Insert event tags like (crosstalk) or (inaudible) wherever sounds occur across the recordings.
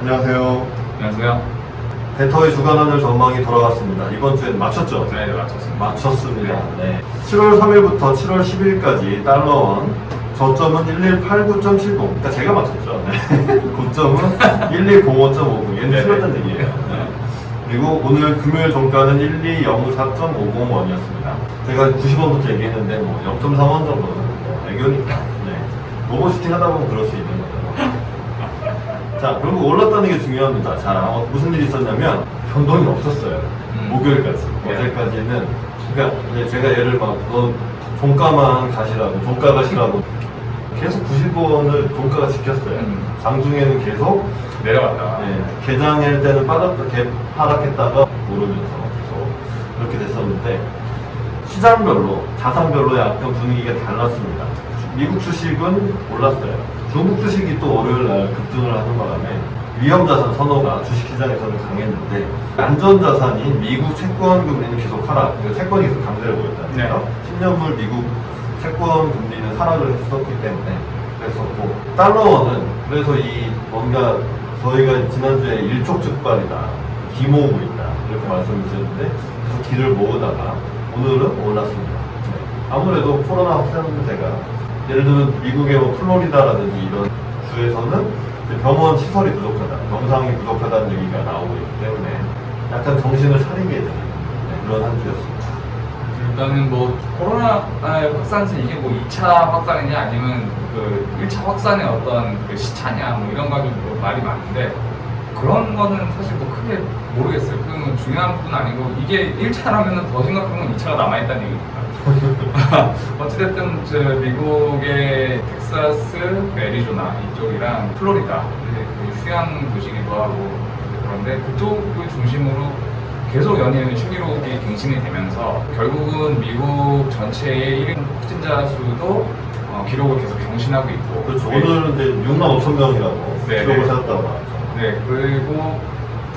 안녕하세요. 안녕하세요. 배터의 주간 하늘 전망이 돌아왔습니다. 이번 주엔 맞췄죠? 네, 네, 맞췄습니다. 맞췄습니다. 네. 7월 3일부터 7월 10일까지 달러원 저점은 1189.70. 그러니까 제가 맞췄죠. 네. (laughs) 고점은 1105.50. 얘는 네, 틀렸다는 네. 얘기예요. 네. 그리고 오늘 금요일 종가는 1204.50원이었습니다. 제가 90원부터 얘기했는데 뭐 0.3원 정도는 뭐 애교니까. 네. 오버슈팅 하다 보면 그럴 수 있는 거죠. 자, 결국 올랐다는 게 중요합니다. 자, 어, 무슨 일이 있었냐면 변동이 없었어요. 음. 목요일까지. 네. 어제까지는 그러니까 이제 제가 예를 막 너 종가만 가시라고 종가 가시라고 계속 90원을 종가가 지켰어요. 음. 장중에는 계속 내려갔다. 네, 개장일 때는 빠졌다, 개 하락했다가 오르면서 계속 그렇게 됐었는데 시장별로 자산별로 약간 분위기가 달랐습니다. 미국 주식은 올랐어요. 중국 주식이 또 월요일 날 급등을 하는 바람에 위험 자산 선호가 주식 시장에서는 강했는데 안전 자산인 미국 채권 금리는 계속 하락. 그러니까 채권이 계속 강세를 보였다는 네. 거죠. 10년물 미국 채권 금리는 하락을 했었기 때문에 그랬었고 달러원은 그래서 이 뭔가 저희가 지난주에 일촉즉발이다 기모으고 있다 이렇게 말씀을 드렸는데 계속 기를 모으다가 오늘은 올랐습니다 네. 아무래도 코로나 확산세가 예를 들면 미국의 뭐 플로리다라든지 이런 주에서는 병원 시설이 부족하다 병상이 부족하다는 얘기가 나오고 있기 때문에 약간 정신을 차리게 되는 네, 그런 한 주였습니다 일단은 뭐 코로나의 확산세 이게 뭐 2차 확산이냐 아니면 그 1차 확산의 어떤 그 시차냐 뭐 이런 가지고 뭐 말이 많은데 그런 거는 사실 뭐 크게 모르겠어요. 그건 중요한 건 아니고 이게 1차라면 더 심각한 건 2차가 남아있다는 얘기니까. (laughs) 어찌됐든 저 미국의 텍사스, 그 애리조나 이쪽이랑 플로리다 이제 그 휴양 도시기도 하고 그런데 그쪽을 중심으로 계속 연일 신기록이 갱신이 되면서 결국은 미국 전체의 1인 확진자 수도 어, 기록을 계속 경신하고 있고 그렇죠 네. 오늘은 이제 6만 5천 명이라고 네, 기록을 네. 세웠다고 하죠 네, 그리고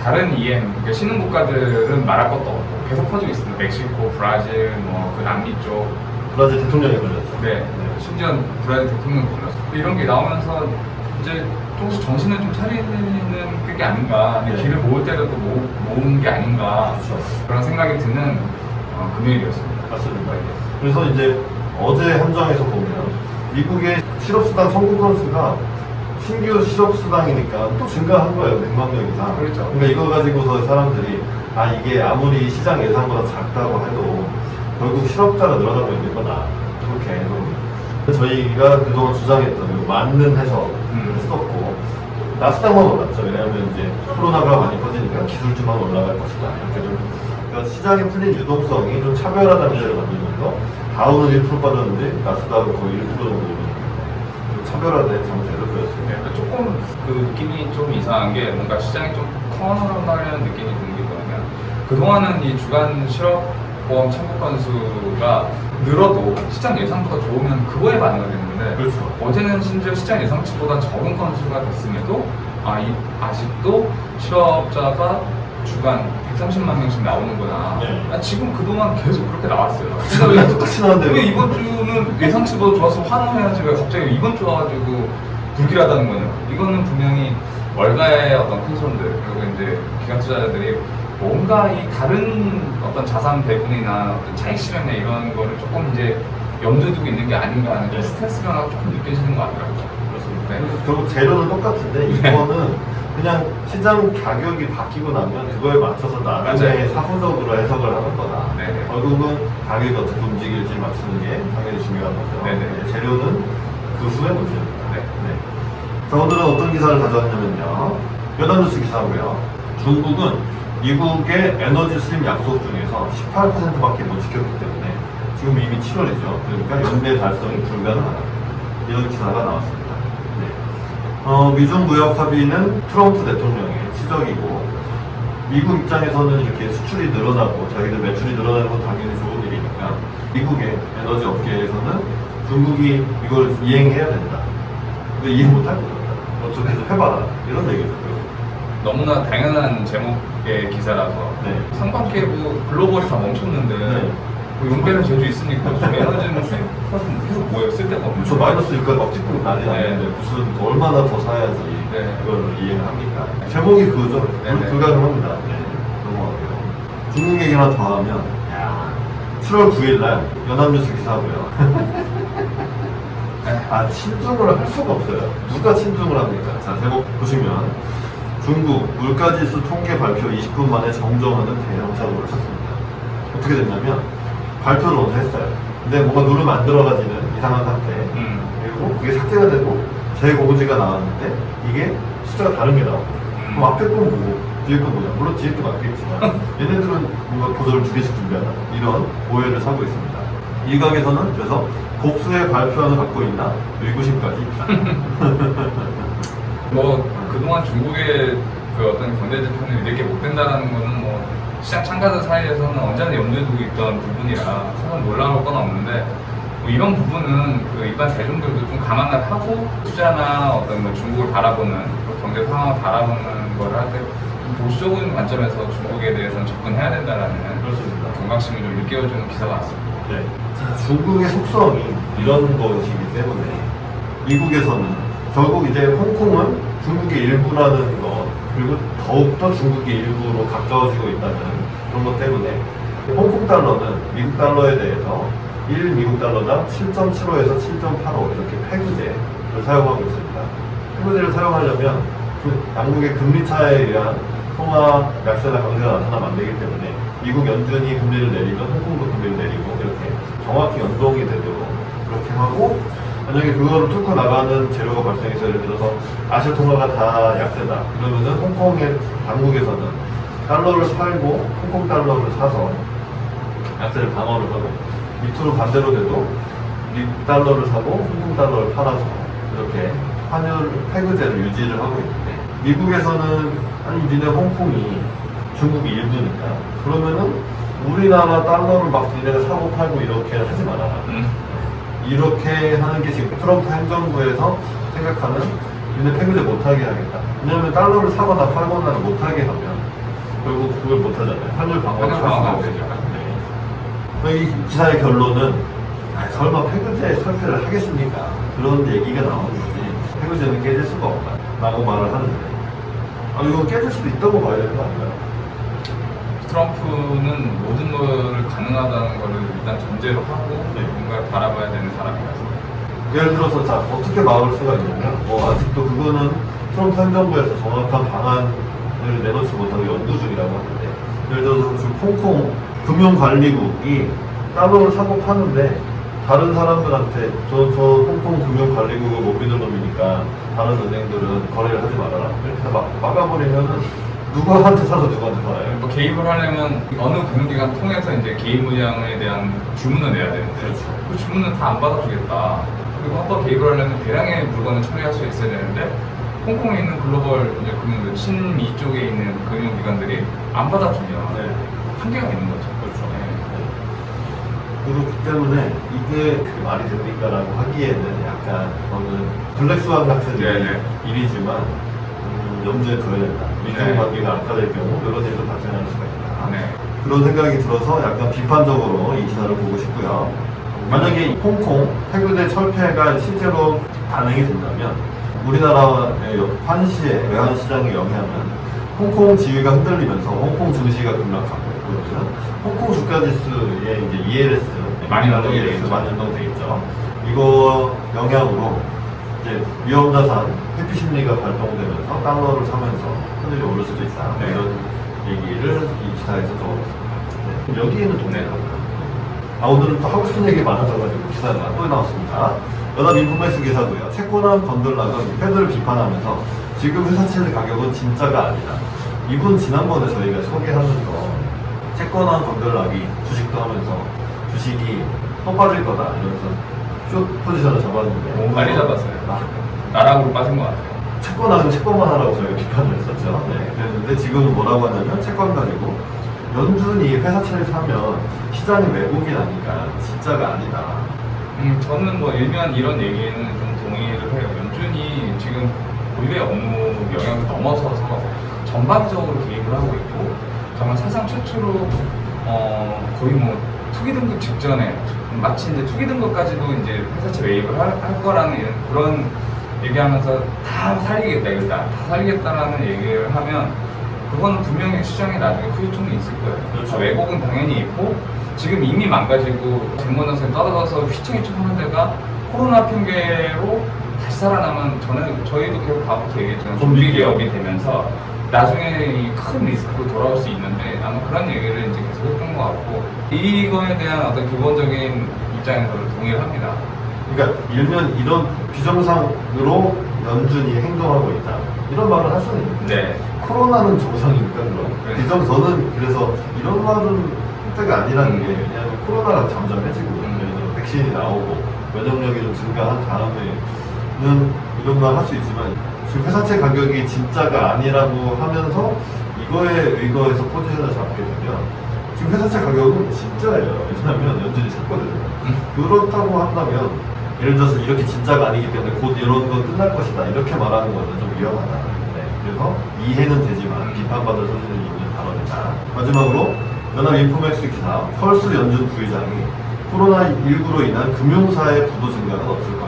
다른 EM, 그러니까 신흥 국가들은 말할 것도 없고 계속 퍼지고 있습니다. 멕시코, 브라질, 뭐 그 남미 쪽, 브라질 대통령이 걸렸죠 네, 심지어 브라질 대통령 걸렸어. 이런 게 나오면서 이제 조금씩 정신을 좀 차리는 그게 아닌가, 네. 길을 모을 때라도 모, 모은 게 아닌가 그렇죠. 그런 생각이 드는 어, 금요일이었습니다. 맞습니다. 그래서 이제 어제 함정에서 보면 미국의 실업수당 청구 건수가 신규 실업 수당이니까 또 증가한 거예요. 100만 명 이상. 그렇죠. 그러니까 이거 가지고서 사람들이 아 이게 아무리 시장 예상보다 작다고 해도 결국 실업자가 늘어나고 있는 거다. 그렇게 좀 저희가 그동안 주장했던 그 맞는 해석을 음. 했었고 나스닥만 올랐죠. 왜냐하면 이제 코로나가 많이 퍼지니까 기술주만 올라갈 것이다. 이렇게 좀 그러니까 시장에 풀린 유동성이 좀 차별화 단계를 만들면서 다우는 1% 빠졌는데 나스닥은 거의 1% 정도 차별화된 장세를 보였습니다. 네, 조금 그 느낌이 좀 이상한 게 뭔가 시장이 좀 턴어라운드하려는 느낌이 드는 게 뭐냐면 그동안은 이 주간 실업보험 청구 건수가 늘어도 시장 예상보다 좋으면 그거에 반응을 했는데 그렇죠. 어제는 심지어 시장 예상치보다 적은 건수가 됐음에도 아, 이, 아직도 실업자가 주간 130만 명씩 나오는구나. 네. 아, 지금 그동안 계속 그렇게 나왔어요. 왜 똑같이 나왔는데 왜 이번 주는 예상치보다 좋아서 환호해야지 왜 갑자기 이번 주 와가지고 불길하다는 거냐? 이거는 분명히 월가의 어떤 큰 손들 그리고 이제 기관 투자자들이 뭔가 이 다른 어떤 자산 배분이나 어떤 차익 실현이나 이런 거를 조금 이제 염두에 두고 있는 게 아닌가 하는 네. 스트레스 변화가 조금 느껴지는 것 같더라고요. 그렇습니다. 네. 그래서 결국 재료는 똑같은데 이거는 그냥 시장 가격이 바뀌고 나면 그거에 맞춰서 나중에 맞아요. 사후적으로 해석을 하는 거다. 네네. 결국은 가격이 어떻게 움직일지 맞추는 게 당연히 중요한 거죠. 네네. 네, 재료는 그 수의 문제입니다. 네. 네. 자, 오늘은 어떤 기사를 가져왔냐면요. 여단뉴스 기사고요. 중국은 미국의 에너지 수입 약속 중에서 18%밖에 못 지켰기 때문에 지금 이미 7월이죠. 그러니까 연내 달성이 불가능하다. 이런 기사가 나왔습니다. 네. 어, 미중 무역 합의는 트럼프 대통령의 지적이고 미국 입장에서는 이렇게 수출이 늘어나고 자기들 매출이 늘어나는 건 당연히 좋은 일이니까 미국의 에너지 업계에서는 중국이 이걸 이행해야 된다. 근데 이해 못할 것 같다. 해서 해봐라. 이런 얘기죠. 너무나 당연한 제목의 기사라서 네. 상반기에도 글로벌이 다 멈췄는데 네. 뭐 용대는 제주 있으니까 좀 에너지는 수입하면 계속 뭐예요? 쓸데가 없는 저 마이너스 6까지 막 찍고 난리 났는데 네. 무슨 얼마나 더 사야지 네. 그걸 이해를 합니까? 제목이 그거죠. 네 네. 불가능합니다. 네, 넘어가고요. 중국 얘기 하나 더 하면, 야 7월 9일날 연합뉴스 기사고요. (laughs) 아, 친중을 할 수가 없어요. 누가 친중을 합니까? 자, 제목 보시면, 중국 물가지수 통계 발표 20분 만에 정정하는 대형 사고를 쳤습니다. 어떻게 됐냐면, 발표를 먼저 했어요. 근데 뭔가 누르면 안 들어가지는 이상한 상태. 음. 그리고 그게 삭제가 되고 재공지가 나왔는데 이게 숫자가 다른 게 나오고 그럼 앞에 건 뭐고? 뒤에 건 뭐냐? 물론 뒤에 건 맞겠지만 (laughs) 얘네들은 뭔가 보조를 두 개씩 준비하는 이런 오해를 사고 있습니다. 일각에서는 그래서 복수의 발표안을 갖고 있나? 의구심까지. 있다 (laughs) 뭐 그동안 중국의 그 어떤 경제 지표는 이렇게 못 된다라는 거는 뭐 시장 참가자 사이에서는 언제나 염두에 두고 있던 부분이라 사실 놀라울 건 없는데 뭐 이런 부분은 그 일반 대중들도 좀 감안을 하고 투자나 어떤 뭐 중국을 바라보는 또 경제 상황을 바라보는 거를 할때 보수적인 관점에서 중국에 대해서는 접근해야 된다라는 그렇습니다 경각심을 좀 일깨워주는 기사가 왔습니다. 네. 자, 중국의 속성이 이런 것이기 때문에 미국에서는 결국 이제 홍콩은 중국의 일부라는 것 그리고 더욱더 중국의 일부로 가까워지고 있다는 그런 것 때문에 홍콩 달러는 미국 달러에 대해서 1 미국 달러당 7.75에서 7.85 이렇게 페그제를 사용하고 있습니다. 페그제를 사용하려면 그 양국의 금리 차에 의한 통화 약세나 강세가 나타나면 안 되기 때문에 미국 연준이 금리를 내리면 홍콩도 금리를 내리고 이렇게 정확히 연동이 되도록 그렇게 하고 만약에 그거를 뚫고 나가는 재료가 발생해서 예를 들어서 아시아 통화가 다 약세다. 그러면은 홍콩의 당국에서는 달러를 팔고 홍콩 달러를 사서 약세를 방어를 하고 밑으로 반대로 돼도 미국 달러를 사고 홍콩 달러를 팔아서 이렇게 환율 패그제를 유지를 하고 있는데 미국에서는 아니 니네 홍콩이 중국 일부니까. 그러면은 우리나라 달러를 막 니네가 사고 팔고 이렇게 하지 말아라. 음. 이렇게 하는 게 지금 트럼프 행정부에서 생각하는 니네 패그제 못하게 하겠다 왜냐면 달러를 사거나 팔거나 못하게 하면 결국 그걸 못하잖아요 환율 방어를 할 수가 없으니까. 네. 이 기사의 결론은 아, 설마 패그제 설패를 하겠습니까? 그런 얘기가 나오는 거지 패그제는 깨질 수가 없다 라고 말을 하는데 아 이거 깨질 수도 있다고 봐야 되는 거 아닌가요? 트럼프는 모든 거를 가능하다는 거를 일단 전제로 하고 네. 뭔가 바라봐야 되는 사람이라서 예를 들어서 자 어떻게 막을 수가 있냐면 뭐 아직도 그거는 트럼프 행정부에서 정확한 방안을 내놓지 못하고 연구 중이라고 하는데 예를 들어서 지금 홍콩 금융관리국이 달러를 사고 파는데 다른 사람들한테 저, 저 홍콩 금융관리국을 못 믿는 놈이니까 다른 은행들은 거래를 하지 말아라 이렇게 막, 막아버리면은 누구한테 사서 누구한테 팔아요? 뭐 개입을 하려면 어느 금융기관 통해서 이제 개인 물량에 대한 주문을 내야 되는데 그렇죠. 그 주문은 다 안 받아주겠다. 그리고 한 번 개입을 하려면 대량의 물건을 처리할 수 있어야 되는데 홍콩에 있는 글로벌 이제 금융 친미 쪽에 있는 금융기관들이 안 받아주면 네. 한계가 있는 거죠. 그렇죠. 네. 그렇기 때문에 이게 그게 말이 됩니까라고 하기에는 약간 저는 블랙스완 같은 네 네. 일이지만 음, 염두에 둬야 된다. 미중 네. 관계가 악화될 경우 이런 일도 발생할 수가 있다. 네. 그런 생각이 들어서 약간 비판적으로 이 기사를 보고 싶고요. 만약에 홍콩 태교대 철폐가 실제로 반응이 된다면 우리나라의 환시의 외환 시장의 영향은 홍콩 지위가 흔들리면서 홍콩 증시가 급락하고 그러면 홍콩 주가 지수의 이제 ELS 많이 연동돼 있죠. 이거 영향으로 이제 위험 자산 회피 심리가 발동되면서 달러를 사면서 환율이 오를 수도 있다. 네. 이런 얘기를 이 기사에서 적었습니다. 네. 여기에는 동네가 아 오늘은 또 하고 싶은 얘기 많아져가지고 기사가 또 나왔습니다. 연합 인포메이스 기사고요. 채권왕 건들라가 패드를 비판하면서 지금 회사채의 가격은 진짜가 아니다. 이분 지난번에 저희가 소개하면서 채권왕 건들락이 주식도 하면서 주식이 또 빠질 거다 이러면서 숏 포지션을 잡았는데 빨리 잡았어요. 아, 나락으로 빠진 것 같아요. 채권왕은 채권만 하라고 저희가 비판을 했었죠. 네. 그랬는데 지금은 뭐라고 하냐면 채권 가지고 연준이 회사채를 사면 시장이 왜곡이 나니까 진짜가 아니다. 음, 저는 뭐 일면 이런 얘기에는 좀 동의를 해요. 연준이 지금 고유의 업무 영역을 넘어서서 전반적으로 개입을 하고 있고 정말 사상 최초로 어, 거의 뭐 투기 등급 직전에 마치 이제 투기 등급까지도 이제 회사채 매입을 할, 할 거라는 이런 그런 얘기하면서 다 살리겠다 일단 다 살리겠다라는 얘기를 하면 그거는 분명히 시장에 나중에 후유증이 있을 거예요. 그렇죠. 왜곡은 당연히 있고 지금 이미 망가지고 쟁반전선에 떨어져서 휘청휘청 하는 데가 코로나 핑계로 다시 살아나면 저는 저희도 계속 다부터 얘기했잖아요. 좀비 좀비 기업. 기업이 되면서 나중에 이큰 리스크로 돌아올 수 있는데 아마 그런 얘기를 이제 계속 했던 것 같고 이거에 대한 어떤 기본적인 입장에서는 동의를 합니다. 그러니까 일면 이런 비정상으로 연준이 행동하고 있다. 이런 말을 할 수는 있는데 네. 코로나는 정상이니까 그럼 네. 비정 저는 그래서 이런 말은 때가 아니라는 게 음. 왜냐하면 코로나가 잠잠해지고 음. 백신이 나오고 면역력이 좀 증가한 다음에는 이런 말 할 수 있지만 지금 회사채 가격이 진짜가 아니라고 하면서 이거에 의거해서 포지션을 잡게 되면 지금 회사채 가격은 진짜예요. 왜냐하면 연준이 샀거든요. 그렇다고 한다면 예를 들어서 이렇게 진짜가 아니기 때문에 곧 이런 건 끝날 것이다 이렇게 말하는 거는 좀 위험하다. 네. 그래서 이해는 되지만 비판받을 소지는 있는 발언이다. 마지막으로 연합 인포맥스 기사 펄스 연준 부의장이 코로나19로 인한 금융사의 부도 증가는 없을.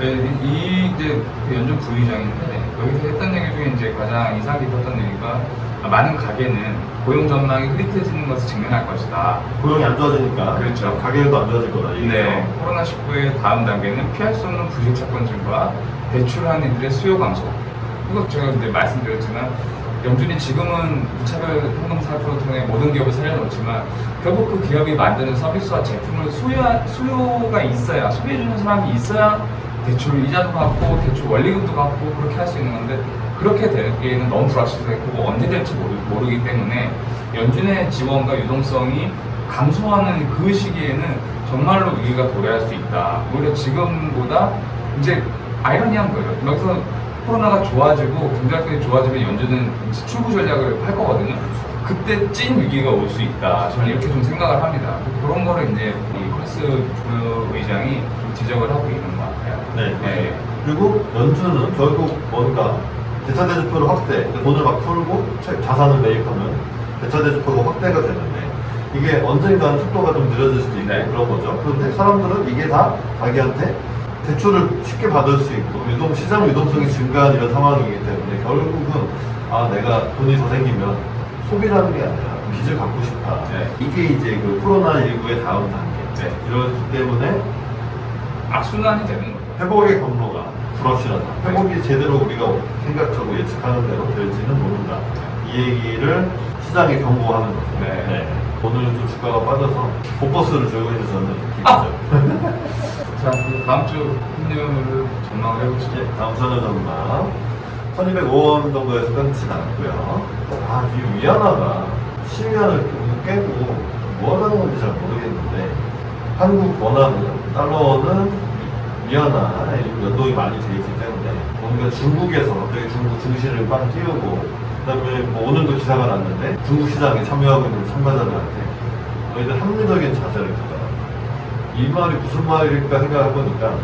네, 이 이제 그 연준 부의장인데 여기서 했던 얘기 중에 이제 가장 인상 깊었던 얘기가 많은 가게는 고용 전망이 흐릿해지는 것을 증명할 것이다. 고용이 안 좋아지니까 그렇죠. 가격도 안 좋아질 거다. 이게 네, 코로나19의 다음 단계는 피할 수 없는 부실 채권 증가, 대출한 이들의 수요 감소. 이거 제가 이제 말씀드렸지만 영준이 지금은 무차별 현금 4% 통해 모든 기업을 살려놓지만 결국 그 기업이 만드는 서비스와 제품을 수요, 수요가 있어야 소비해주는 사람이 있어야 대출 이자도 갚고 대출 원리금도 갚고 그렇게 할 수 있는 건데 그렇게 되기에는 너무 불확실하고 언제 될지 모르, 모르기 때문에 연준의 지원과 유동성이 감소하는 그 시기에는 정말로 위기가 도래할 수 있다. 오히려 지금보다 이제 아이러니한 거예요. 여기서 코로나가 좋아지고 경제활동이 좋아지면 연준은 출구 전략을 할 거거든요. 그때 찐 위기가 올 수 있다. 저는 이렇게 좀 생각을 합니다. 그런 거를 이제 이 콜스 부의장이 좀 지적을 하고 있는 것 같아요. 네. 그리고 연준은 결국 뭔가 대차대조표를 확대, 돈을 막 풀고 채- 자산을 매입하면 대차대조표가 확대가 되는데 이게 언젠가는 속도가 좀 느려질 수도 있고 네. 그런 거죠. 그런데 사람들은 이게 다 자기한테 대출을 쉽게 받을 수 있고 유동 시장 유동성이 증가한 이런 상황이기 때문에 결국은 아 내가 돈이 더 생기면 소비라는 게 아니라 빚을 갚고 싶다. 네. 이게 이제 그 코로나 19의 다음 단계. 네. 이렇기 때문에 악순환이 되는 거죠. 회복의 경로가 불확실하다. 회복이 제대로 우리가 생각하고 예측하는 대로 될지는 모른다. 이 얘기를 시장에 경고하는 거죠. 네. 오늘은 좀 주가가 빠져서 보버스를 들고 있는 저는 아! 기쁘죠. (laughs) 자, 그리고 다음 주 환율을 전망을 해보시죠. 이제 다음 선을 전망 1205원 정도에서 끊지 않았고요. 아, 이 위안화가 10위안을 깨고 뭐 하자는 건지 잘 모르겠는데 한국 원화는 달러는 위안화에 연동이 많이 돼 있기 때문에 뭔가 중국에서 갑자기 중국 중시를 막 띄우고 그다음에 뭐 오늘도 기사가 났는데 중국 시장에 참여하고 있는 참가자들한테 너희들 합리적인 자세를 갖다 이 말이 무슨 말일까 생각해 보니까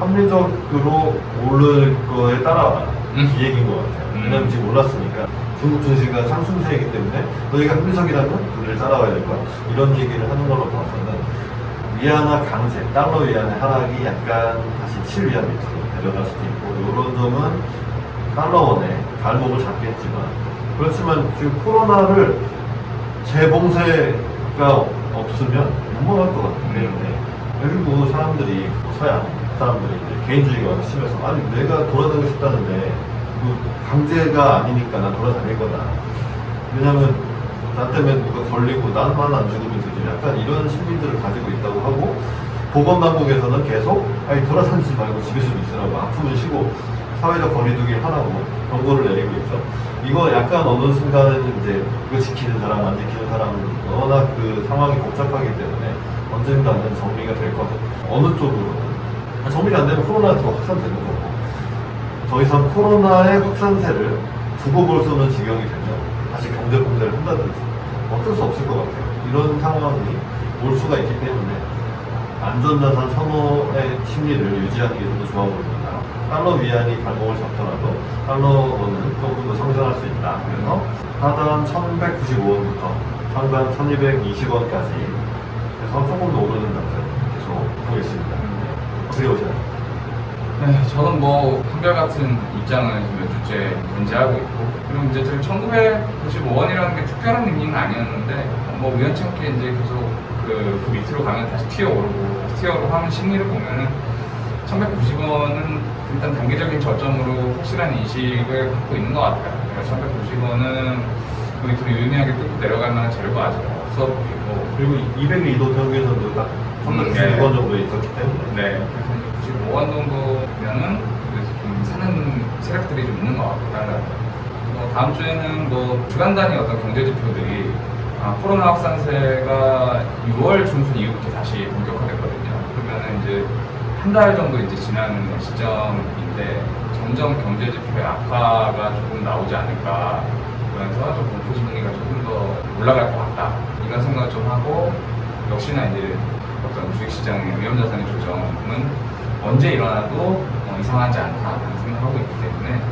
합리적으로 오를 거에 따라와 음. 이 얘기인 것 같아요. 음. 왜냐면 지금 올랐으니까 중국 증시가 상승세이기 때문에 너희가 합리적이라면 우리를 따라와야 될 거야. 이런 얘기를 하는 걸로 봐서는 위안화 강세, 달러 위안의 하락이 약간 다시 7위안 밑으로 내려갈 수도 있고 이런 점은 달러원의 발목을 잡겠지만 그렇지만 지금 코로나를 재봉쇄가 없으면 못 막을 것 같기 때문에 그리고 사람들이 서양 사람들이 이제 개인주의가 심해서 아니 내가 돌아다니고 싶다는데 그 강제가 아니니까 나 돌아다닐 거다. 왜냐면 나 때문에 누가 걸리고 나만 안 죽으면 되지 약간 이런 시민들을 가지고 있다고 하고 보건당국에서는 계속 아니 돌아다니지 말고 집에 좀 있으라고 아프면 쉬고 사회적 거리두기 하라고 경고를 내리고 있죠. 이거 약간 어느 순간에는 이제 이거 지키는 사람 안 지키는 사람은 워낙 그 상황이 복잡하기 때문에 언젠가는 정리가 될 거고. 어느 쪽으로? 정리가 안 되면 코로나가 더 확산되는 거고. 더 이상 코로나의 확산세를 두고 볼수 없는 지경이 되면 봉쇄를 한다든지 어쩔 수 없을 것 같아요. 이런 상황이 올 수가 있기 때문에 안전자산 선호의 심리를 좀더 좋아 보입니다. 달러 위안이 발목을 잡더라도 달러는 조금 더 상승할 수 있다. 그래서 하단 1195원부터 상단 1220원까지 그래서 조금 더 오르는 것들 계속 보겠습니다. 어떻게 보시나 요? 네, 저는 뭐 한결같은 입장을 몇 주째 견지하고 있고 그리고 이제 저희 1995원이라는 게 특별한 의미는 아니었는데 뭐 우연찮게 이제 계속 그, 그 밑으로 가면 다시 튀어오르고 다시 튀어오르고 하는 심리를 보면은 1190원은 일단 단기적인 저점으로 확실한 인식을 갖고 있는 것 같아요. 그래서 1190원은 그 밑으로 유의미하게 뚫고 내려갈 만한 재료가 아직 없어 보이고 그리고 202도 경기에서도 딱 음, 390원 네. 정도 있었기 때문에 네, 그래서 95원 정도 면은 그래서 좀 사는 세력들이 좀 있는 것 같고 달라요. 뭐 다음 주에는 뭐 주간 단위 어떤 경제 지표들이 아, 코로나 확산세가 6월 중순 이후부터 다시 본격화됐거든요. 그러면은 이제 한 달 정도 이제 지나는 시점인데 점점 경제 지표의 악화가 조금 나오지 않을까. 그래서 좀 공포 심리가 조금 더 올라갈 것 같다. 이런 생각을 좀 하고 역시나 이제 어떤 주식시장의 위험자산의 조정은 언제 일어나도 어, 이상하지 않다는 생각하고 있기 때문에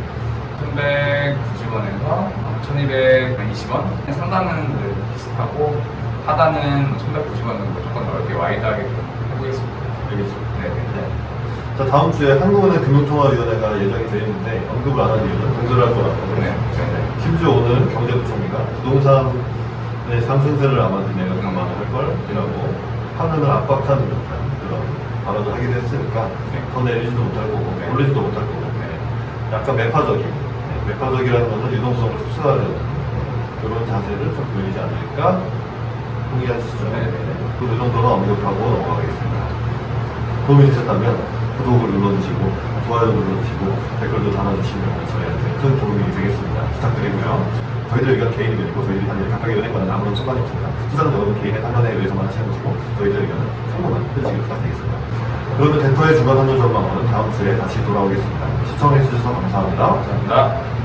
1190원에서 1220원 상단은 늘 비슷하고 하단은 1190원은 무조건 넓게 와이드하게 좀 해보겠습니다. 알겠습니다. 네, 네. 자 다음 주에 한국은행 금융통화위원회가 예정이 되어 있는데 언급을 안 한 이유는 동절할 거라고 네. 네. 심지어 오늘 경제부총리가 부동산의 상승세를 아마 니네가 감안을 할걸이라고 하늘을 압박하는 듯한 발언을 하기도 했으니까 네. 더 내리지도 못할 거고 네. 올리지도 못할 거고 네. 약간 매파적인 네, 매파적이라는 것은 유동성을 흡수하려는 그런 자세를 좀 보이지 않을까 동의하시죠? 네. 그 정도는 언급하고 넘어가겠습니다. 도움이 되셨다면 구독을 눌러주시고 좋아요 눌러주시고 댓글도 달아주시면 저희한테 큰 도움이 되겠습니다. 부탁드리고요. 저희들 의견 개인 의견이고 저희들이 하는 각각의 은행과는 아무런 상관이 없습니다. 투자는 여러분 개인의 판단에 의해서만 하시는 것이고 저희들 의견은 참고만 해주시길 부탁드리겠습니다. 그러면 덴터의 주간 환율 전망은 다음 주에 다시 돌아오겠습니다. 시청해주셔서 감사합니다. 감사합니다.